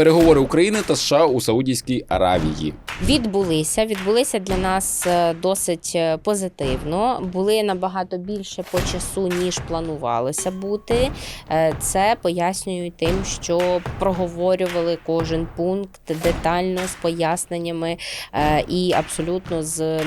Переговори України та США у Саудівській Аравії. Відбулися, відбулися для нас е, досить е, позитивно. Були набагато більше по часу, ніж планувалося бути. Е, Це пояснюю тим, що проговорювали кожен пункт детально з поясненнями і абсолютно з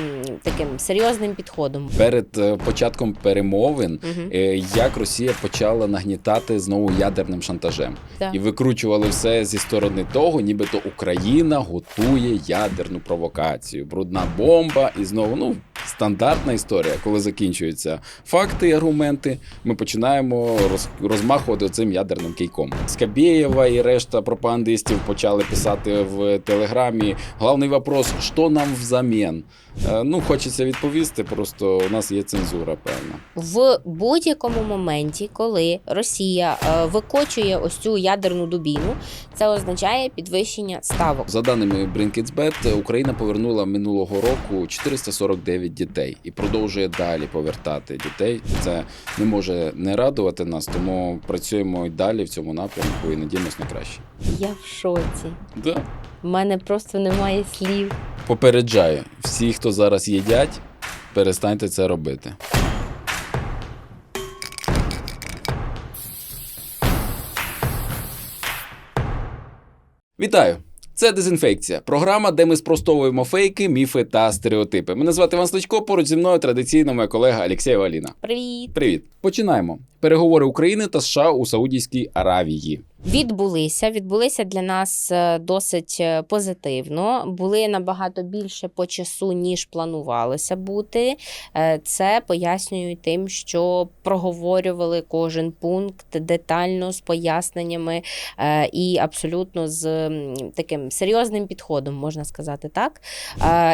таким серйозним підходом. Перед початком перемовин, е, як Росія почала нагнітати знову ядерним шантажем Так. і викручували все зі сторони того, нібито Україна готує ядерну провокацію, брудна бомба, і знову ну стандартна історія, коли закінчуються факти і аргументи. Ми починаємо роз, розмахувати цим ядерним кийком. Скабєєва і решта пропагандистів почали писати в телеграмі. Головний вопрос: що нам взамін? Е, Ну, хочеться відповісти, просто у нас є цензура, певна. В будь-якому моменті, коли Росія е, викочує ось цю ядерну дубіну, це означає підвищення ставок. За даними Brinketsbet, Україна повернула минулого року 449 дітей і продовжує далі повертати дітей. Це не може не радувати нас, тому працюємо і далі в цьому напрямку і надіємось на краще. Я в шоці. Да. У мене просто немає слів. Попереджаю, всі, хто зараз їдять, перестаньте це робити. Вітаю! Це дезінфекція. Програма, де ми спростовуємо фейки, міфи та стереотипи. Мене звати Іван Сличко, поруч зі мною традиційно моя колега Алексєєва Аліна. Привіт! Привіт! Починаємо. Переговори України та США у Саудівській Аравії. Відбулися, відбулися для нас е, досить е, позитивно. Були набагато більше по часу, ніж планувалося бути. Е, Це пояснюю тим, що проговорювали кожен пункт детально з поясненнями і абсолютно з таким серйозним підходом, можна сказати так.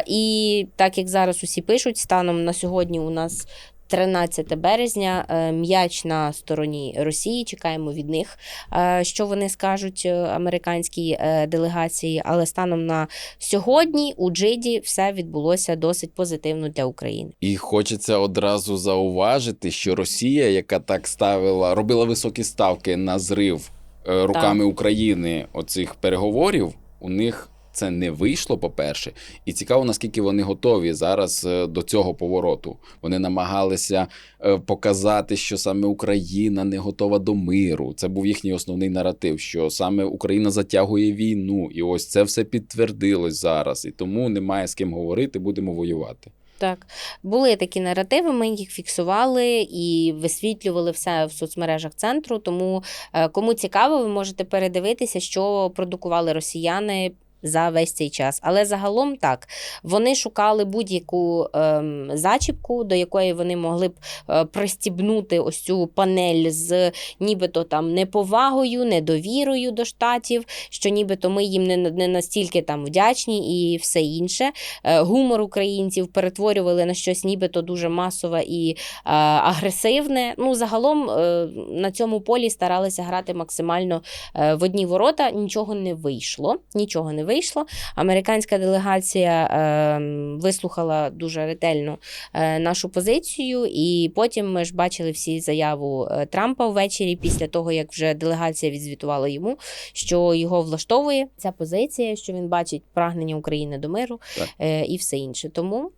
І так як зараз усі пишуть, станом на сьогодні у нас 13 березня, е, м'яч на стороні Росії. Чекаємо від них, е, що вони скажуть е, американській делегації. Але станом на сьогодні у Джиді все відбулося досить позитивно для України. І хочеться одразу зауважити, що Росія, яка так ставила, робила високі ставки на зрив руками України оцих переговорів, у них це не вийшло, по-перше, і цікаво, наскільки вони готові зараз е, до цього повороту. Вони намагалися е, показати, що саме Україна не готова до миру. Це був їхній основний наратив, що саме Україна затягує війну, і ось це все підтвердилось зараз. І тому немає з ким говорити, будемо воювати. Так, були такі наративи, ми їх фіксували і висвітлювали все в соцмережах центру. Тому е, кому цікаво, ви можете передивитися, що продукували росіяни. За весь цей час, але загалом так вони шукали будь-яку ем, зачіпку, до якої вони могли б е, пристібнути ось цю панель з нібито там неповагою, недовірою до штатів, що нібито ми їм не, не настільки там вдячні і все інше. Е, гумор українців перетворювали на щось нібито дуже масове і е, агресивне. Ну, загалом е, на цьому полі старалися грати максимально е, в одні ворота. Нічого не вийшло. Нічого не вийшло. Американська делегація е, вислухала дуже ретельно е, нашу позицію, і потім ми ж бачили всі заяву е, Трампа ввечері, після того як вже делегація відзвітувала йому, що його влаштовує ця позиція, що він бачить прагнення України до миру е, і все інше. Тому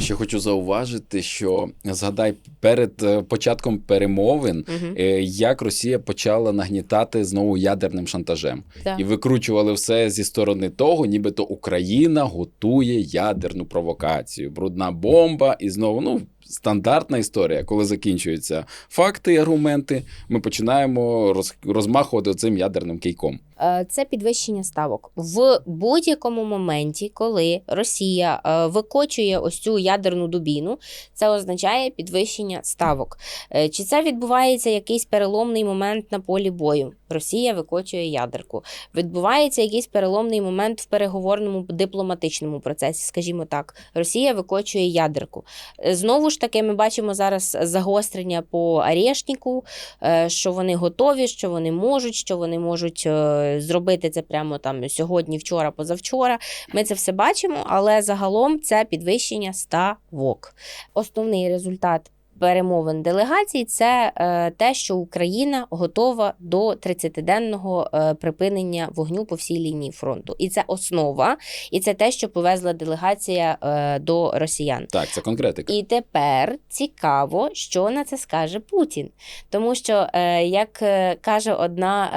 Ще хочу зауважити, що згадай перед е, початком перемовин, е, як Росія почала нагнітати знову ядерним шантажем Так. і викручували все зі сторони того, нібито Україна готує ядерну провокацію, брудна бомба, і знову ну. Стандартна історія, коли закінчуються факти і аргументи, ми починаємо роз, розмахувати цим ядерним кийком. Е, це підвищення ставок в будь-якому моменті, коли Росія е, викочує ось цю ядерну дубіну, це означає підвищення ставок. Е, Чи це відбувається якийсь переломний момент на полі бою? Росія викочує ядерку. Відбувається якийсь переломний момент в переговорному дипломатичному процесі, скажімо так. Росія викочує ядерку. Е, Знову ж таки, ми бачимо зараз загострення по Арешніку, е, що вони готові, що вони можуть, що вони можуть е, зробити це прямо там сьогодні, вчора, позавчора. Ми це все бачимо, але загалом це підвищення ставок. Основний результат перемовин делегацій, це е, те, що Україна готова до 30-денного е, припинення вогню по всій лінії фронту. І це основа, і це те, що повезла делегація е, до росіян. Так, це конкретика. І тепер цікаво, що на це скаже Путін. Тому що, як каже одна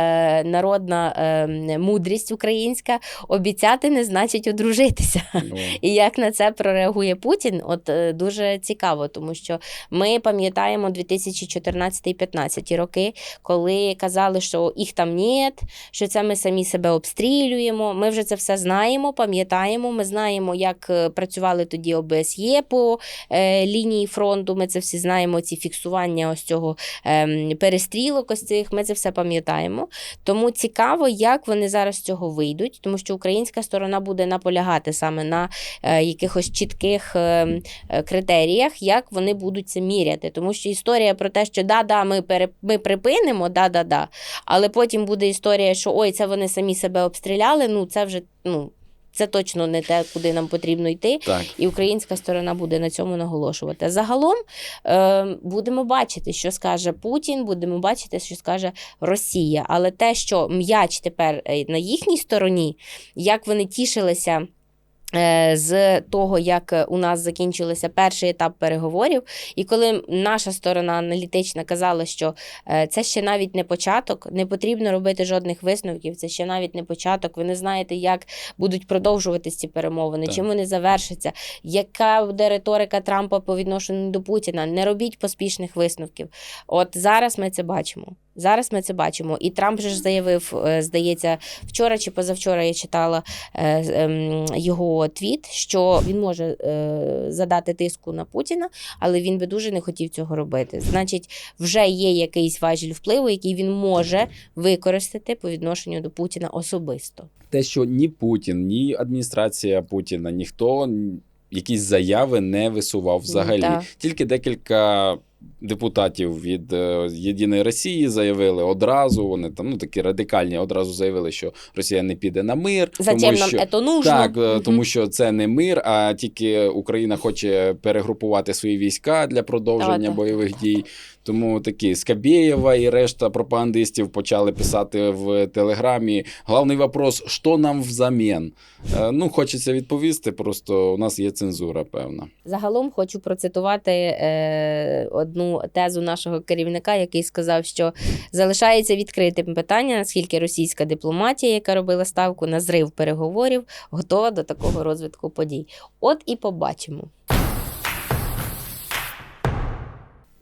народна мудрість українська, обіцяти не значить одружитися. Ну, І як на це прореагує Путін, от дуже цікаво, тому що ми пам'ятаємо 2014-15 роки, коли казали, що їх там нет, що це ми самі себе обстрілюємо. Ми вже це все знаємо, пам'ятаємо. Ми знаємо, як е, працювали тоді ОБСЄ по е, лінії фронту. Ми це всі знаємо. Ці фіксування ось цього е, перестрілок, ось цих. Ми це все пам'ятаємо. Тому цікаво, як вони зараз з цього вийдуть, тому що українська сторона буде наполягати саме на е, якихось чітких е, е, критеріях, як вони будуть міряти. Тому що історія про те, що да-да, ми пере, ми припинимо, да-да-да, але потім буде історія, що ой, це вони самі себе обстріляли. Ну це вже ну. Це точно не те, куди нам потрібно йти, так. і українська сторона буде на цьому наголошувати. Загалом е, будемо бачити, що скаже Путін, будемо бачити, що скаже Росія. Але те, що м'яч тепер е, на їхній стороні, як вони тішилися. Е, З того, як е, у нас закінчився перший етап переговорів, і коли наша сторона аналітична казала, що е, це ще навіть не початок, не потрібно робити жодних висновків, це ще навіть не початок. Ви не знаєте, як будуть продовжуватись ці перемовини, Так. чим вони завершаться, яка буде риторика Трампа по відношенню до Путіна. Не робіть поспішних висновків. От зараз ми це бачимо. Зараз ми це бачимо. І Трамп же ж заявив, е, здається, вчора чи позавчора я читала е, ем, його твіт, що він може е, задати тиску на Путіна, але він би дуже не хотів цього робити. Значить, вже є якийсь важіль впливу, який він може використати по відношенню до Путіна особисто. Те, що ні Путін, ні адміністрація Путіна, ніхто якісь заяви не висував взагалі. Так. Тільки декілька депутатів від е, Єдиної Росії заявили одразу. Вони там ну такі радикальні, одразу заявили, що Росія не піде на мир. Затем тому нам що... це нужно? Так, угу. Тому що це не мир, а тільки Україна хоче перегрупувати свої війська для продовження Так, так. бойових дій. Тому такі Скабєєва і решта пропагандистів почали писати в телеграмі. Головний вопрос: що нам взамін? Е, Ну, хочеться відповісти. Просто у нас є цензура, певна. Загалом хочу процитувати е, одну тезу нашого керівника, який сказав, що залишається відкритим питання, наскільки російська дипломатія, яка робила ставку на зрив переговорів, готова до такого розвитку подій. От і побачимо.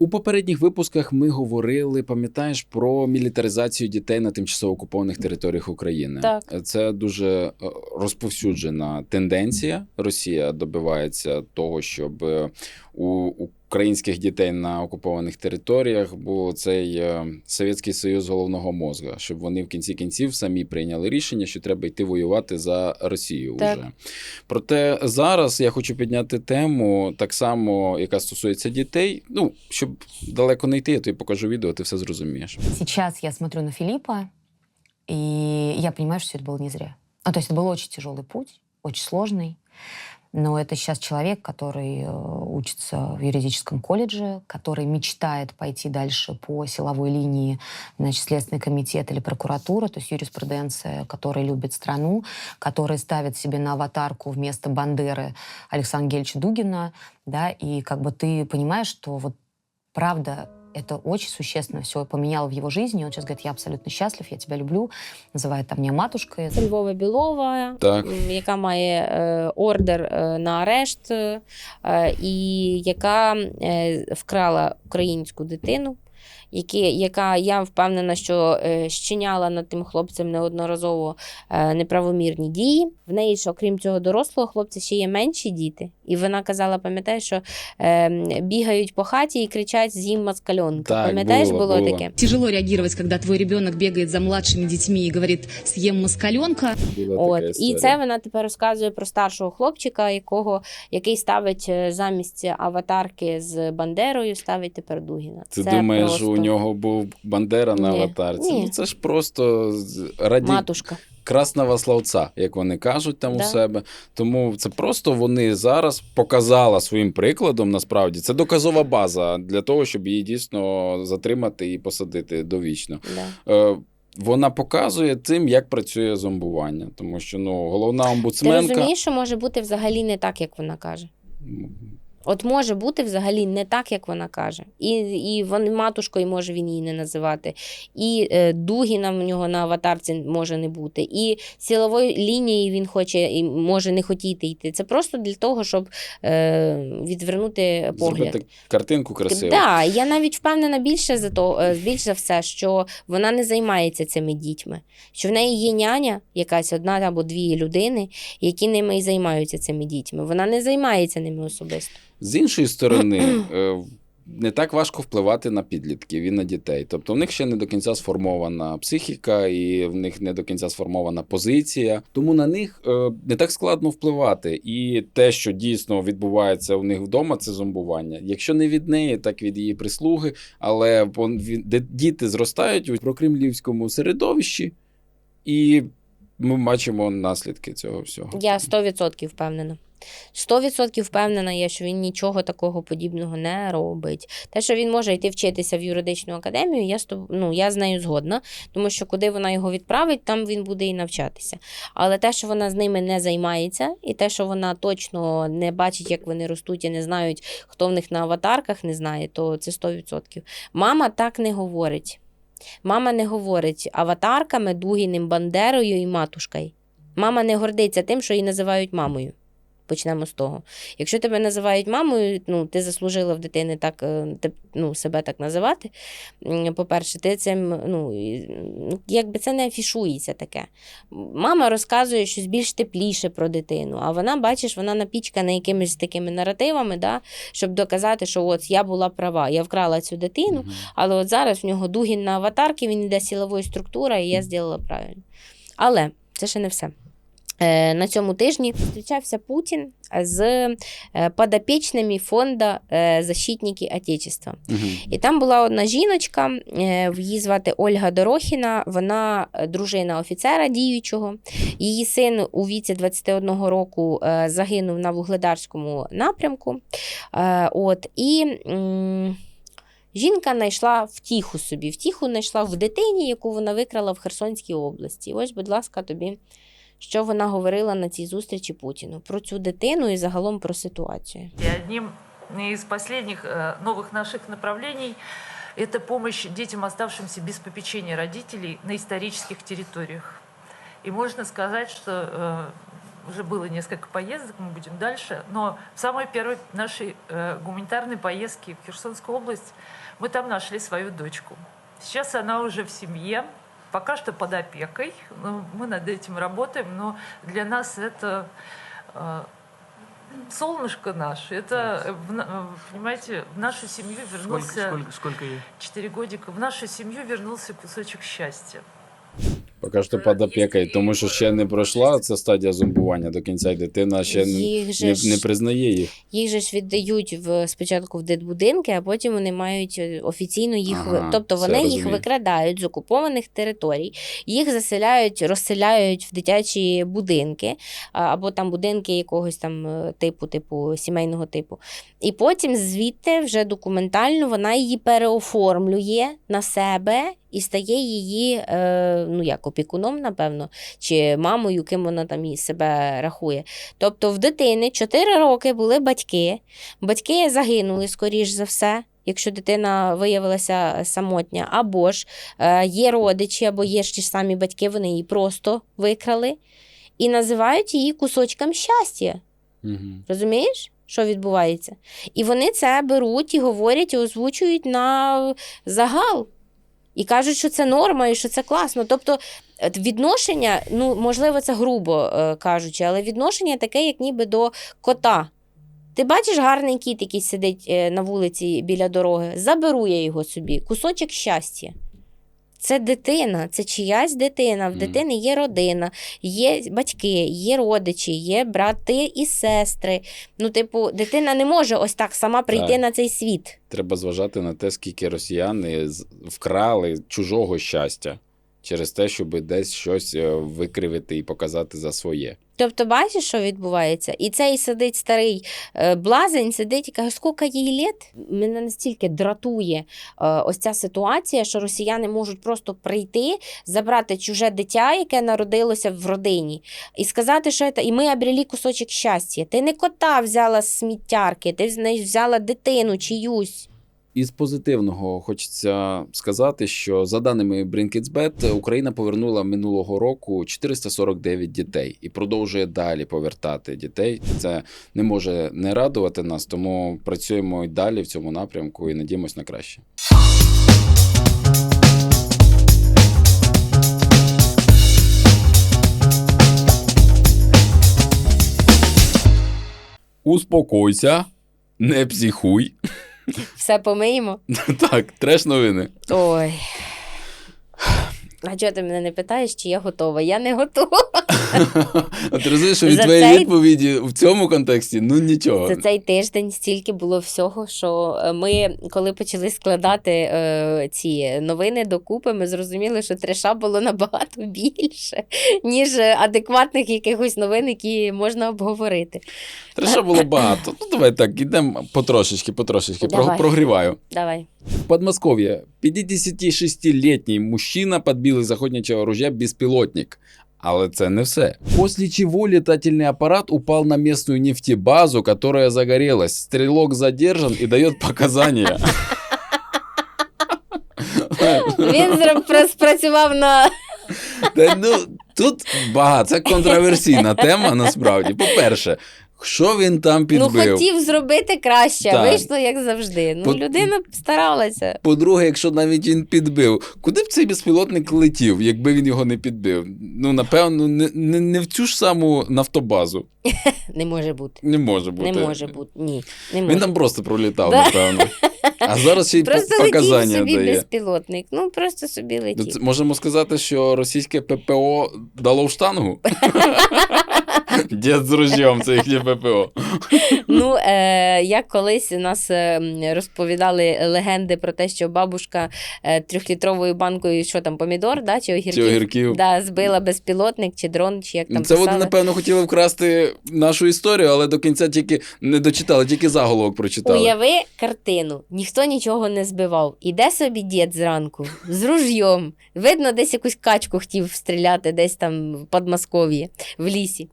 У попередніх випусках ми говорили, пам'ятаєш, про мілітаризацію дітей на тимчасово окупованих територіях України. Так. Це дуже е, розповсюджена тенденція. Росія добивається того, щоб е, у українських дітей на окупованих територіях був цей е, Совєтський Союз головного мозга, щоб вони в кінці кінців самі прийняли рішення, що треба йти воювати за Росію. Так. Вже проте зараз я хочу підняти тему, так само, яка стосується дітей. Ну щоб далеко не йти, я тобі покажу відео, ти все зрозумієш. Сейчас я смотрю на Филиппа, и я понимаю, что это было не зря. Ну, то есть это был очень тяжелый путь, очень сложный. Но это сейчас человек, который э, учится в юридическом колледже, который мечтает пойти дальше по силовой линии, значит, Следственный комитет или прокуратура, то есть юриспруденция, который любит страну, который ставит себе на аватарку вместо Бандеры Александра Гельча Дугина, да, и как бы ты понимаешь, что вот правда это очень существенно все поменяло в его жизни. Он сейчас говорит, я абсолютно счастлив, я тебя люблю, называет там меня матушкой. Це Львова Білова, Так. яка має е, ордер е, на арешт, е, і яка е, вкрала українську дитину. Які, яка я впевнена, що е, щиняла над тим хлопцем неодноразово е, неправомірні дії. В неї ж, окрім цього дорослого хлопця, ще є менші діти. І вона казала, пам'ятаєш, що е, бігають по хаті і кричать з'їм москальонка. Пам'ятаєш, було, було, було. таке? Тяжело реагировать, когда твой ребенок бегает за младшими детьми и говорит «съем москаленка». Була От і це вона тепер розказує про старшого хлопчика, якого який ставить е, замість аватарки з Бандерою, ставить тепер Дугіна. Ти це думаєш, просто... у нього був Бандера на Ні, аватарці. ні. Ну, це ж просто раді Матушка. красного словця, як вони кажуть там Да. у себе. Тому це просто вони зараз показала своїм прикладом. Насправді це доказова база для того, щоб її дійсно затримати і посадити довічно. Да. Е, вона показує тим, як працює зомбування, тому що ну головна Ти розумієш, що може бути взагалі не так, як вона каже. От може бути взагалі не так, як вона каже. І, і він матушкою може він її не називати, і е, Дугіна в нього на аватарці може не бути, і силової лінії він хоче і може не хотіти йти. Це просто для того, щоб е, відвернути погляд. Зробити картинку красиву. Да, я навіть впевнена більше за то, е, більш за все, що вона не займається цими дітьми. Що в неї є няня, якась одна або дві людини, які ними і займаються цими дітьми. Вона не займається ними особисто. З іншої сторони, е, не так важко впливати на підлітків і на дітей. Тобто в них ще не до кінця сформована психіка, і в них не до кінця сформована позиція. Тому на них е, не так складно впливати. І те, що дійсно відбувається у них вдома, це зомбування. Якщо не від неї, так від її прислуги. Але діти зростають у прокремлівському середовищі, і ми бачимо наслідки цього всього. Я 100% впевнена. 100% впевнена я, що він нічого такого подібного не робить. Те, що він може йти вчитися в юридичну академію, я ну, я з нею згодна, тому що куди вона його відправить, там він буде і навчатися. Але те, що вона з ними не займається, і те, що вона точно не бачить, як вони ростуть і не знають, хто в них на аватарках не знає, то це 100%. Мама так не говорить. Мама не говорить аватарками, Дугіним, Бандерою і матушкою. Мама не гордиться тим, що її називають мамою. Почнемо з того. Якщо тебе називають мамою, ну ти заслужила в дитини так е, ну, себе так називати. По-перше, ти цим, ну, ну, якби це не афішується таке. Мама розказує щось більш тепліше про дитину, а вона, бачиш, вона напічкана якимись такими наративами, да, щоб доказати, що от я була права, я вкрала цю дитину, але от зараз в нього Дугін на аватарці, він йде силовою структурою, і я зробила правильно. Але це ще не все. Е, На цьому тижні зустрічався Путін з е, подопічними фонду е, «Защитники Отечества». Мгм. І там була одна жіночка, її звати Ольга Дорохіна, вона дружина офіцера діючого. Її син у віці 21 року загинув на вугледарському напрямку. От, і жінка знайшла втіху собі. Втіху знайшла в дитині, яку вона викрала в Херсонській області. Ось, будь ласка, тобі Що вона говорила на цій зустрічі Путіну про цю дитину і загалом про ситуацію? И одним из последних э, новых наших направлений это помощь детям, оставшимся без попечения родителей на исторических территориях. И можно сказать, что э, уже было несколько поездок, мы будем дальше, но в самой первой нашей э, гуманитарной поездке в Херсонскую область мы там нашли свою дочку. Сейчас она уже в семье, пока что под опекой. Ну, мы над этим работаем, но для нас это э, солнышко наше. Это, понимаете, в нашу семью Сколько, вернулся сколько, сколько ей? четыре годика. В нашу семью вернулся кусочек счастья. Поки що під опікою, тому що ще не пройшла ця стадія зомбування до кінця, і дитина ще не, Їх не, ж- не признає їх. Їх же ж віддають в спочатку в дитбудинки, а потім вони мають е, офіційно їх Ага, тобто вони їх викрадають з окупованих територій, їх заселяють, розселяють в дитячі будинки або там будинки якогось там е, типу, типу сімейного типу. І потім звідти вже документально вона її переоформлює на себе і стає її е, ну як опікуном, напевно, чи мамою, ким вона там і себе рахує. Тобто в дитини 4 роки були батьки, батьки загинули, скоріш за все. Якщо дитина виявилася самотня, або ж е, є родичі, або є ж ті ж самі батьки, вони її просто викрали і називають її кусочком щастя. Угу. Розумієш, що відбувається? І вони це беруть і говорять, і озвучують на загал. І кажуть, що це норма і що це класно. Тобто е, відношення, ну, можливо, це грубо е, кажучи, але відношення таке, як ніби до кота. Ти бачиш гарний кіт, який сидить е, на вулиці біля дороги, заберу я його собі, кусочок щастя. Це дитина, це чиясь дитина. В дитини є родина, є батьки, є родичі, є брати і сестри. Ну, типу, дитина не може ось так сама прийти Так. на цей світ. Треба зважати на те, скільки росіяни вкрали чужого щастя через те, щоб десь щось е, викривити і показати за своє. Тобто, бачиш, що відбувається? І цей сидить старий е, блазень, сидить і каже, скільки їй літ? Мене настільки дратує е, ось ця ситуація, що росіяни можуть просто прийти, забрати чуже дитя, яке народилося в родині, і сказати, що це, і ми обрели кусочок щастя. Ти не кота взяла з сміттярки, ти взяла дитину чиюсь. Із позитивного хочеться сказати, що за даними Brinketsbet, Україна повернула минулого року 449 дітей і продовжує далі повертати дітей. Це не може не радувати нас, тому працюємо і далі в цьому напрямку і надіємось на краще. Успокойся, не психуй. Все помиємо. Так, треш новини. Ой. А чого ти мене не питаєш, чи я готова? Я не готова. А ти розумієш, що від твоєї відповіді в цьому контексті ну нічого. За цей тиждень стільки було всього, що е, ми, коли почали складати е, ці новини докупи, ми зрозуміли, що треша було набагато більше, ніж адекватних якихось новин, які можна обговорити. Треша було багато. Ну давай так, ідемо потрошечки, потрошечки. Давай. Прогріваю. Давай. В Подмосковье 56-летний мужчина подбил из охотничьего ружья беспилотник. Але це не все. После чего летательный аппарат упал на местную нефтебазу, которая загорелась. Стрелок задержан и дает показания. Він зра- про- спрацював на Та, ну, тут багато. Це контроверсійна тема, насправді. По-перше, що він там підбив? ну, хотів зробити краще, Так. вийшло як завжди. Ну, По- людина старалася. По-друге, якщо навіть він підбив, куди б цей безпілотник летів, якби він його не підбив? Ну, напевно, не, не, не в цю ж саму нафтобазу. Не може бути. Не може бути. Не може бути. Ні. Не може. Він там просто пролітав, Да. напевно. А зараз ще й Просто летів показання собі дає. безпілотник. Ну просто собі Ну, летів. Можемо сказати, що російське ППО дало в штангу. Дід з ружьом, це їхнє ППО. Ну, е, як колись нас е, розповідали легенди про те, що бабушка е, трьохлітровою банкою, що там, помідор, да, чи огірків, Чи огірків. Да, збила безпілотник, чи дрон, чи як там Це вони, напевно, хотіли вкрасти нашу історію, але до кінця тільки не дочитали, тільки заголовок прочитали. Уяви картину, ніхто нічого не збивав. Іде собі дід зранку з ружйом. Видно, десь якусь качку хотів стріляти, десь там в Подмосков'ї, в лісі.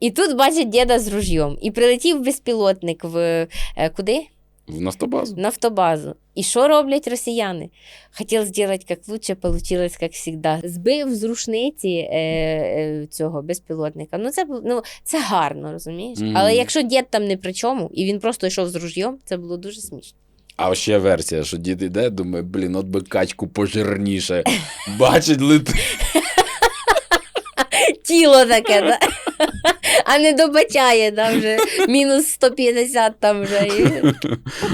І тут бачить діда з ружйом. І прилетів безпілотник в е, куди? В нафтобазу. нафтобазу. І що роблять росіяни? Хотів зробити як лучше, получилось як завжди. Збив з рушниці е, е, цього безпілотника. Ну це, ну, це гарно, розумієш? Мгм. Але якщо дід там не при чому, і він просто йшов з ружйом, це було дуже смішно. А ще версія, що дід іде, думає, блін, от би качку пожирніше. Бачить летить. Тіло таке, да? а не добачає, да, вже мінус 150 там вже.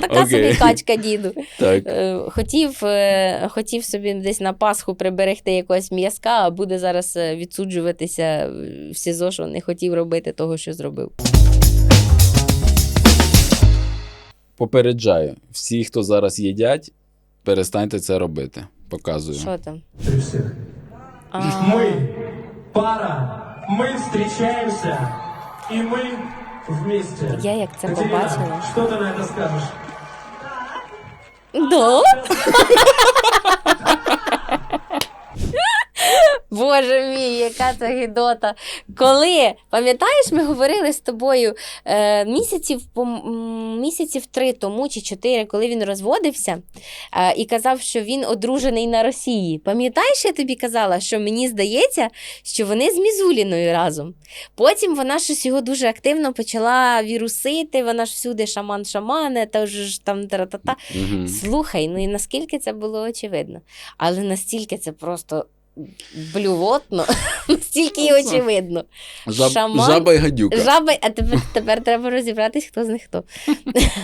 Така собі качка діду. Так. Е, Хотів, е, хотів собі десь на Пасху приберегти якогось м'язка, а буде зараз е, відсуджуватися в СІЗО, що не хотів робити того, що зробив. Попереджаю, всі, хто зараз їдять, перестаньте це робити. Показую. Що там? А, пара, мы встречаемся, и мы вместе. Я як це Катерина, побачила. что ты на это скажешь? Да? Боже мій, яка це гидота. Коли, пам'ятаєш, ми говорили з тобою е, місяців, по, місяців три тому чи чотири, коли він розводився е, і казав, що він одружений на Росії. Пам'ятаєш, я тобі казала, що мені здається, що вони з Мізуліною разом. Потім вона щось його дуже активно почала вірусити, вона ж всюди шаман-шамане, та ж там тра-та-та. Угу. Слухай, ну і наскільки це було очевидно. Але настільки це просто блювотно, настільки і очевидно. Жаб, Шаман? Жаба і гадюка. Жаби, а тепер, тепер треба розібратись, хто з них хто.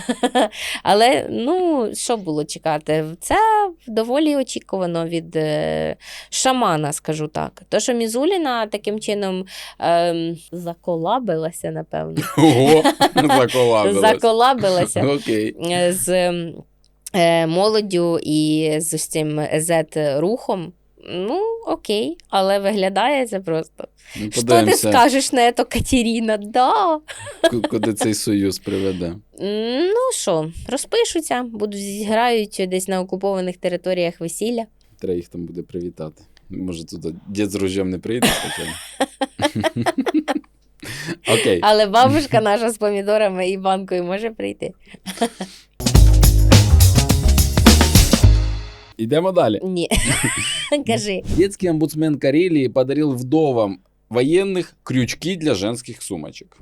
Але ну, що було чекати? Це доволі очікувано від е, шамана, скажу так. То, що Мізуліна таким чином ем, заколабилася, напевно. Ого, заколабилась. Заколабилася Окей. з е, молоддю і з цим Z-рухом. Ну, окей, але виглядає це просто. Ну, Що ти скажеш на це, Катерина? Да. куди цей союз приведе. Ну що, розпишуться, будуть зіграють десь на окупованих територіях весілля. Треба їх там буде привітати. Може, туди дід з ружьом не прийде хоча. Окей. Але бабушка наша з помідорами і банкою може прийти. Йдемо далі. Ні. Кажи. Детский омбудсмен Карелии подарил вдовам военных крючки для женских сумочек.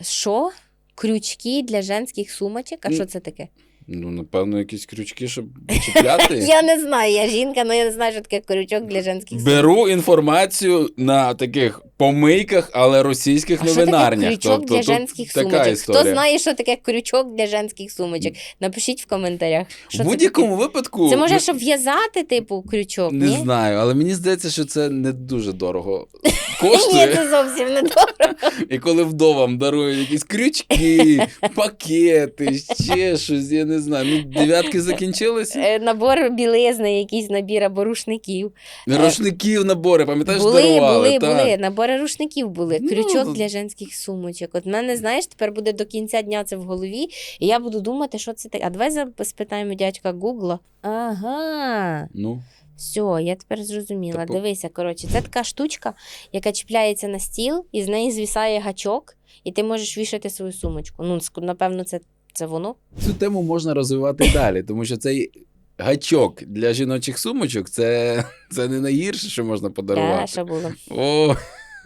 Що? Крючки для женських сумочок? А що це таке? Ну, напевно, якісь крючки, щоб чіпляти. Я не знаю, я жінка, але я не знаю, що таке крючок для женських сумочок. Беру інформацію на таких помийках, але російських А що таке новинарнях. крючок Тобто, для женських така сумочок? історія. Хто знає, що таке крючок для женських сумочок? Напишіть в коментарях. В будь-якому випадку. Це може, щоб в'язати, типу, крючок? Не ні? знаю, але мені здається, що це не дуже дорого Ні, це зовсім не добре. І коли вдовам дарують якісь крючки, пакети, ще щось, я не знаю. Ну, дев'ятки закінчилися. Е, Набор білизни, якийсь набір або рушників. Рушників набори, пам'ятаєш, були, дарували. були, так. були. Набори рушників були. Ну, Крючок то- для женських сумочок. От мене, знаєш, тепер буде до кінця дня це в голові, і я буду думати, що це таке. А давай спитаємо дядька Гугла. Ага. Ну, Все, я тепер зрозуміла. Та Дивися, коротше, це така штучка, яка чіпляється на стіл, і з неї звісає гачок, і ти можеш вішати свою сумочку. Ну, напевно, це, це воно. цю тему можна розвивати далі, тому що цей гачок для жіночих сумочок це, це не найгірше, що можна подарувати. що було. О,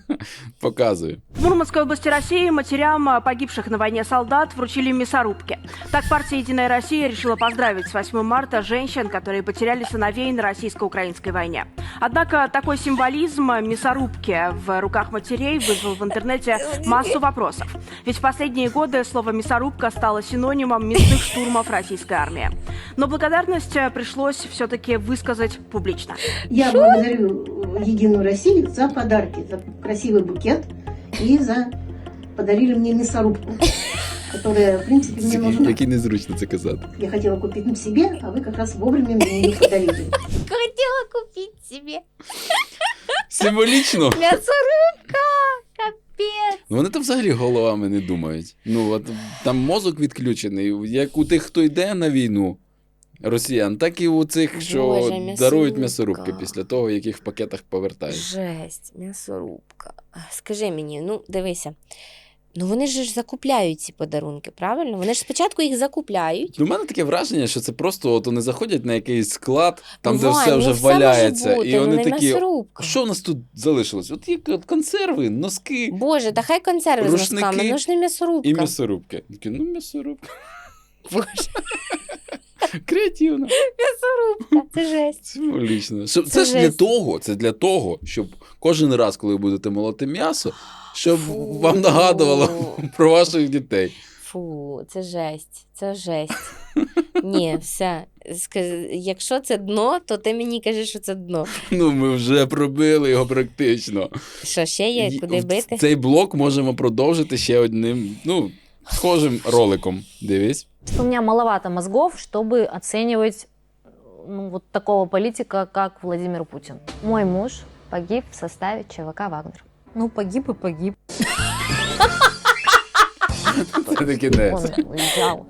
показую. В Мурманской области России матерям погибших на войне солдат вручили мясорубки. Так партия «Единая Россия» решила поздравить с 8 марта женщин, которые потеряли сыновей на российско-украинской войне. Однако такой символизм мясорубки в руках матерей вызвал в интернете массу вопросов. Ведь в последние годы слово «мясорубка» стало синонимом мясных штурмов российской армии. Но благодарность пришлось все-таки высказать публично. Я благодарю Единую Россию за подарки, за красивый букет и за подарили мне мясорубку, которая, в принципе, мне нужна. Який незручно це казати. Я хотела купить на себе, а вы как раз вовремя мне ее подарили. Хотіла купити собі Символічно. м'ясорубка. Капець. Ну, Вони там взагалі головами не думають. Ну, от там мозок відключений. Як у тих, хто йде на війну, росіян, так і у цих, що Боже, дарують м'ясорубки після того, як їх в пакетах повертають. Жесть, м'ясорубка. Скажи мені, ну дивися. Ну вони ж закупляють ці подарунки, правильно? Вони ж спочатку їх закупляють. У мене таке враження, що це просто от вони заходять на якийсь склад, там, Ну, де Вань, все ну, вже все може валяється, бути, і ну, вони не такі. м'ясорубка. Що у нас тут залишилось? От є консерви, носки Боже, та хай консерви з носками, ну ж не м'ясорубка. і м'ясорубки. Такі, ну, м'ясорубка. Боже, Креативно, м'ясорубка, це жесть. символічно. Це це ж для того, це для того, щоб кожен раз, коли ви будете молоти м'ясо, щоб Фу. вам нагадувало про ваших дітей. Фу, це жесть, це жесть. Ні, все. Якщо це дно, то ти мені кажеш, що це дно. Ну, ми вже пробили його практично. Що ще є, куди бити? Цей блок можемо продовжити ще одним, ну, схожим роликом. Дивись. у меня маловато мозгов, чтобы оценивать ну, вот такого политика, как Владимир Путин. Мой муж погиб в составе ЧВК «Вагнер». Ну, погиб и погиб. Не кінець. Он уезжал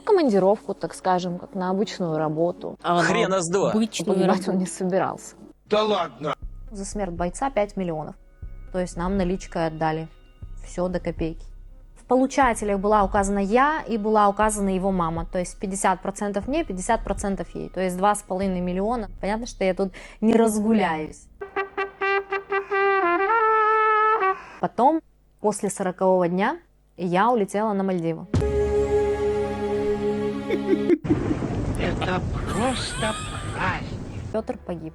в командировку, так скажем, как на обычную работу. А, Хрена с два. Погибать он не собирался. Да ладно. За смерть бойца 5 миллионов. То есть нам наличкой отдали. Все до копейки. В получателях была указана я и была указана его мама. То есть 50% мне, 50% ей. То есть 2,5 миллиона. Понятно, что я тут не разгуляюсь. Потом, после 40 дня, я улетела на Мальдивы. Это просто праздник. Петр погиб.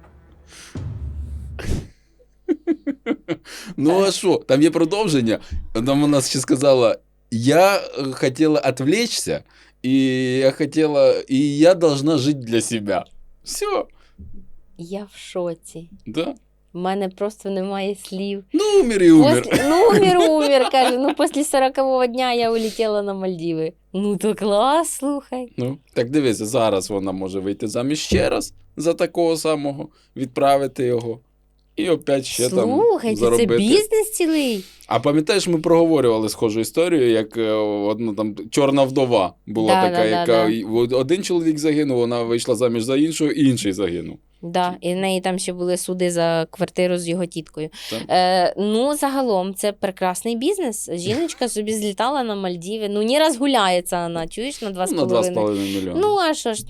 Ну а що? Там є продовження. Там вона ще сказала: я е, хотіла відвлечься, і я хотіла, і я должна жити для себе. Все. Я в шоці. Да? У мене просто немає слів. Ну, умер і умер. После... Ну, умер, умер, каже. Ну, після 40-го дня я улетіла на Мальдіви. Ну, то клас, слухай. Ну, так дивися, зараз вона може вийти заміж ще раз за такого самого, відправити його. І опять ще там Слухайте, це бізнес цілий. А пам'ятаєш, ми проговорювали схожу історію, як е, одна там чорна вдова була Да, така, да, яка да. один чоловік загинув, вона вийшла заміж за іншого, і інший загинув. Да, і в неї там ще були суди за квартиру з його тіткою. Так. Е, ну, загалом, це прекрасний бізнес. Жіночка собі злітала на Мальдіви. Ну, не розгуляється вона, чуєш, на 2,5 Ну, на 2,5 мільйони. Ну, а що ж.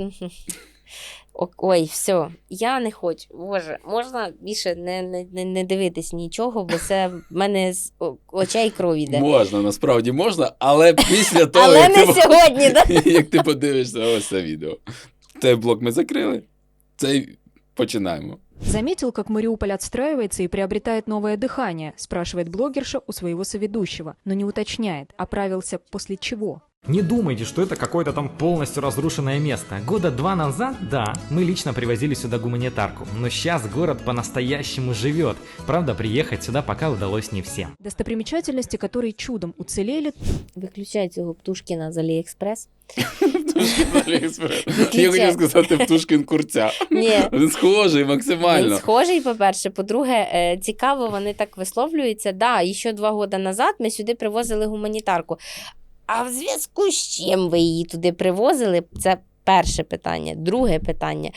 О- Ой, все, я не хочу. Боже, можна більше не, не, не, не дивитись нічого, бо це в мене з очей кров іде. Можна, насправді можна, але після того, Але як, не ти, сьогодні, да? як ти подивишся ось це відео. Цей блок ми закрили, цей починаємо. Заметил, как Мариуполь отстраивается и приобретает новое дыхание, спрашивает блогерша у своего соведущего, но не уточняет, оправился после чего. Не думайте, что это какое-то там полностью разрушенное место. Года два назад, да, мы лично привозили сюда гуманитарку, но сейчас город по-настоящему живет. Правда, приехать сюда пока удалось не всем. Достопримечательности, которые чудом уцелели, Виключай цього Птушкіна з Аліекспрес. Птушкін Аліекспрес. Я хотів сказати Птушкін курця. Ні. Він схожий максимально. Він схожий, по-перше. По-друге, е, цікаво, вони так висловлюються. Да, і ще два роки назад ми сюди привозили гуманітарку. А в зв'язку з чим ви її туди привозили? Це перше питання. Друге питання.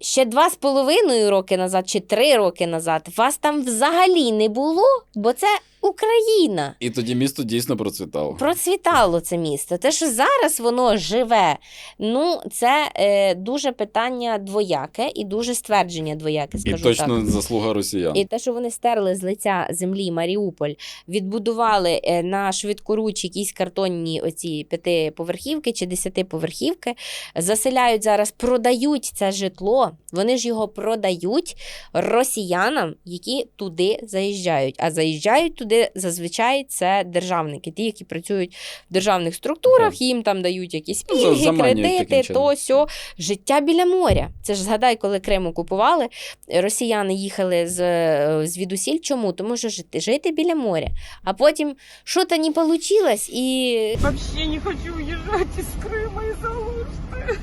Ще два з половиною роки назад чи три роки назад вас там взагалі не було, бо це Україна. І тоді місто дійсно процвітало. Процвітало це місто. Те, що зараз воно живе, ну це е, дуже питання двояке і дуже ствердження двояке, І точно так. заслуга росіян. І те, що вони стерли з лиця землі Маріуполь, відбудували е, на швидкоруч якісь картонні оці п'ятиповерхівки чи десятиповерхівки, заселяють зараз, продають це житло. Вони ж його продають росіянам, які туди заїжджають. А заїжджають туди зазвичай це державники, ті, які працюють в державних структурах, їм там дають якісь Ну, пільги, кредити, то сьо. Життя біля моря. Це ж згадай, коли Крим окупували, росіяни їхали з, е, звідусіль. Чому? Тому що жити, жити біля моря. А потім що то не вийшло, і Вообще не хочу уезжать из Крыма из-за Алушты.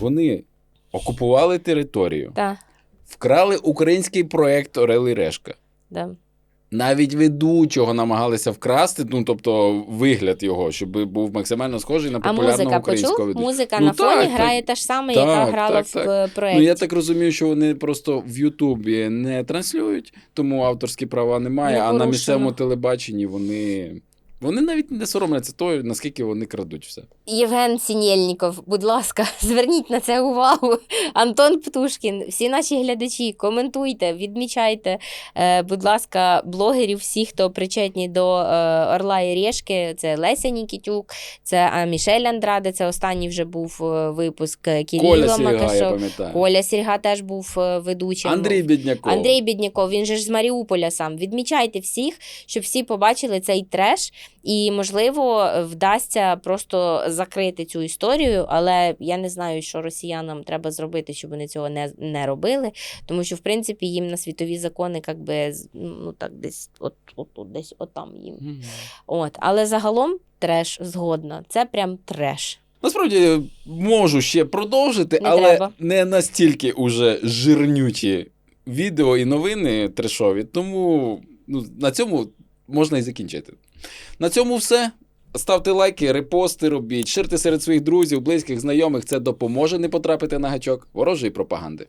Вони окупували територію, та, вкрали український проект Орел і Решка. да. Навіть ведучого намагалися вкрасти, ну тобто вигляд його, щоб був максимально схожий на А популярного музика українського почув? Музика Ну, на фоні так, так. грає та ж саме, яка Так, грала так, в так. в проєкті. Ну я так розумію, що вони просто в Ютубі не транслюють, тому авторські права немає. Не а на місцевому телебаченні вони. Вони навіть не соромляться того, наскільки вони крадуть все. Євген Сінєльніков, будь ласка, зверніть на це увагу. Антон Птушкін, всі наші глядачі, коментуйте, відмічайте, е, будь ласка, блогерів, всіх, хто причетні до е, Орла і Решки. Це Леся Нікітюк, це Мішель Андраде, це останній вже був е, випуск я Макашов. пам'ятаю. Коля Сірга теж був ведучим. Андрій Бідняков. Андрій Бідняков, він же ж з Маріуполя сам. Відмічайте всіх, щоб всі побачили цей треш, і, можливо, вдасться просто закрити цю історію. Але я не знаю, що росіянам треба зробити, щоб вони цього не, не робили. Тому що, в принципі, їм на світові закони, як би, ну так, десь от, от, от, десь отам їм. Мгм. От. Але загалом треш згодна. Це прям треш. Насправді можу ще продовжити, Не але треба. не настільки уже жирнюті відео і новини трешові. Тому ну, на цьому можна і закінчити. На цьому все. Ставте лайки, репости робіть, ширте серед своїх друзів, близьких, знайомих. Це допоможе не потрапити на гачок ворожої пропаганди.